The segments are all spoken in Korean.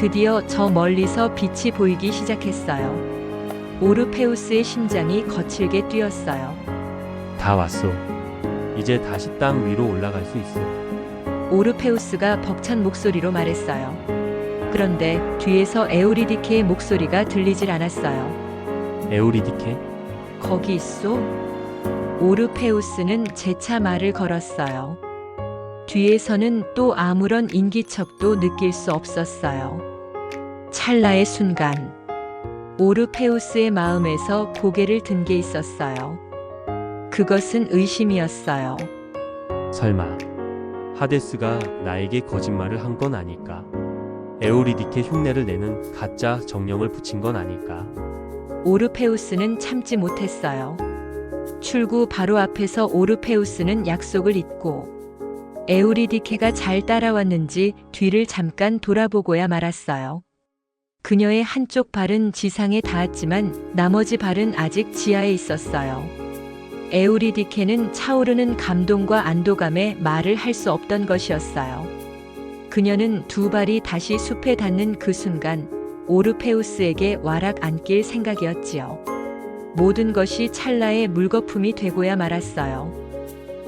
드디어 저 멀리서 빛이 보이기 시작했어요. 오르페우스의 심장이 거칠게 뛰었어요. 다 왔어. 이제 다시 땅 위로 올라갈 수 있어. 오르페우스가 벅찬 목소리로 말했어요. 그런데 뒤에서 에우리디케의 목소리가 들리질 않았어요. 에우리디케? 거기 있소? 오르페우스는 재차 말을 걸었어요. 뒤에서는 또 아무런 인기척도 느낄 수 없었어요. 찰나의 순간, 오르페우스의 마음에서 고개를 든 게 있었어요. 그것은 의심이었어요. 설마 하데스가 나에게 거짓말을 한 건 아닐까? 에우리디케 흉내를 내는 가짜 정령을 붙인 건 아닐까? 오르페우스는 참지 못했어요. 출구 바로 앞에서 오르페우스는 약속을 잊고 에우리디케가 잘 따라왔는지 뒤를 잠깐 돌아보고야 말았어요. 그녀의 한쪽 발은 지상에 닿았지만 나머지 발은 아직 지하에 있었어요. 에우리디케는 차오르는 감동과 안도감에 말을 할 수 없던 것이었어요. 그녀는 두 발이 다시 숲에 닿는 그 순간 오르페우스에게 와락 안길 생각이었지요. 모든 것이 찰나의 물거품이 되고야 말았어요.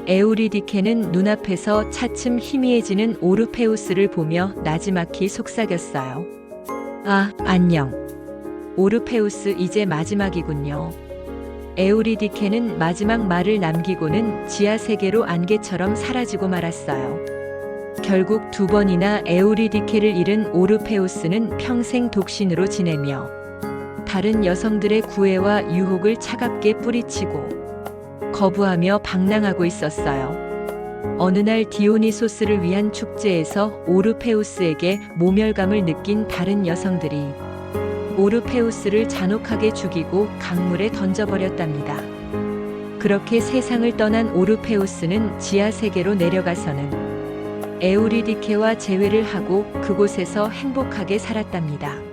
에우리디케는 눈앞에서 차츰 희미해지는 오르페우스를 보며 나지막히 속삭였어요. 아, 안녕. 오르페우스 이제 마지막이군요. 에우리디케는 마지막 말을 남기고는 지하 세계로 안개처럼 사라지고 말았어요. 결국 두 번이나 에우리디케를 잃은 오르페우스는 평생 독신으로 지내며 다른 여성들의 구애와 유혹을 차갑게 뿌리치고 거부하며 방랑하고 있었어요. 어느 날 디오니소스를 위한 축제에서 오르페우스에게 모멸감을 느낀 다른 여성들이 오르페우스를 잔혹하게 죽이고 강물에 던져버렸답니다. 그렇게 세상을 떠난 오르페우스는 지하 세계로 내려가서는 에우리디케와 재회를 하고 그곳에서 행복하게 살았답니다.